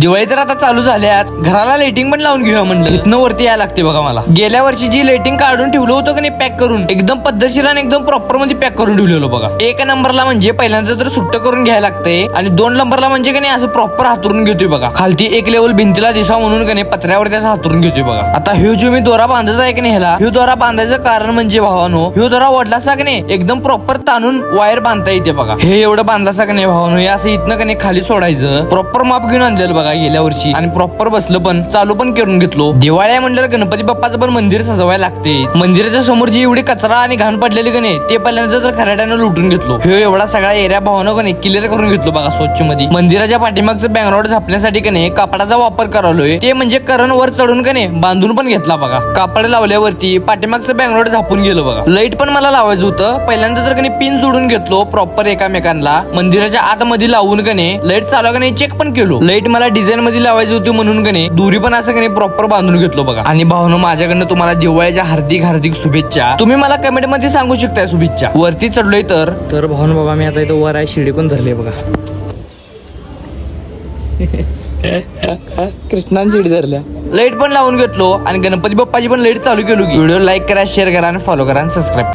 दिवाळी तर आता चालू झाल्यात. घराला लाइटिंग पण लावून घेऊया म्हणलं. इथनं वरती यायला लागते बघा मला. गेल्या वर्षी जी लाइटिंग काढून ठेवलं होतं की नाही पॅक करून एकदम पद्धतशीर आणि एकदम प्रॉपरमध्ये पॅक करून ठेवलेलो बघा. एक नंबरला म्हणजे पहिल्यांदा तर सुट्ट करून घ्यायला लागतंय आणि दोन नंबरला म्हणजे का नाही असं प्रॉपर हातरून घेतोय बघा. खालती एक लेवल भिंतीला दिसा म्हणून का नाही पत्र्यावरती असं हातरून घेतोय बघा. आता ह्यो जो मी दोरा बांधत आहे की नाही ह्याला ह्यो दोरा बांधायचं कारण म्हणजे भावानो ह्यो दोरा वडलासा का नाही एकदम प्रॉपर ताणून वायर बांधता येते बघा. हे एवढं बांधलासा का नाही भावानो हे असं इथनं का नाही खाली सोडायचं प्रॉपर माप घेऊन आणलेलं बघा. गेल्या वर्षी. आणि प्रॉपर बसलं पण चालू पण करून घेतलो. दिवाळी म्हणल्यावर गणपती बाप्पाचं पण मंदिर सजवायला लागते मंदिराच्या समोर जी एवढी कचरा आणि घाण पडलेली गणे ते पहिल्यांदा तर खराट्यानं लुटून घेतलो. हे एवढा सगळा एरिया भावना गणे क्लिअर करून घेतलो बघा स्वच्छमध्ये मंदिराच्या पाठीमागचं बँगरोड झापण्यासाठी का कापडाचा वापर करालोय ते म्हणजे करण वर चढून का बांधून पण घेतला बघा. कापड लावल्यावरती पाठीमागचं बँगरोड झापून गेलो बघा. लाइट पण मला लावायचं होतं. पहिल्यांदा तर कने पिन जोडून घेतलो प्रॉपर एकामेकांना. मंदिराच्या आतमध्ये लावून का लाइट चालू का चेक पण केलो. लाइट मला डिझाईन मध्ये लावायची होती म्हणून का नाही दुरी पण असं का नाही प्रॉपर बांधून घेतलो बघा. आणि भावनो माझ्याकडनं तुम्हाला दिवाळीच्या हार्दिक हार्दिक शुभेच्छा. तुम्ही मला कमेंटमध्ये सांगू शकताय शुभेच्छा. वरती चढलोय तर? तर भावनो बाबा मी आता इथं वर आहे शिडी पण धरले बघा. कृष्णान शिडी धरल्या. लाइट पण लावून घेतलो आणि गणपती बाप्पाची पण लाइट चालू केलो की व्हिडिओ लाईक करा शेअर करा आणि फॉलो करा आणि सबस्क्राईब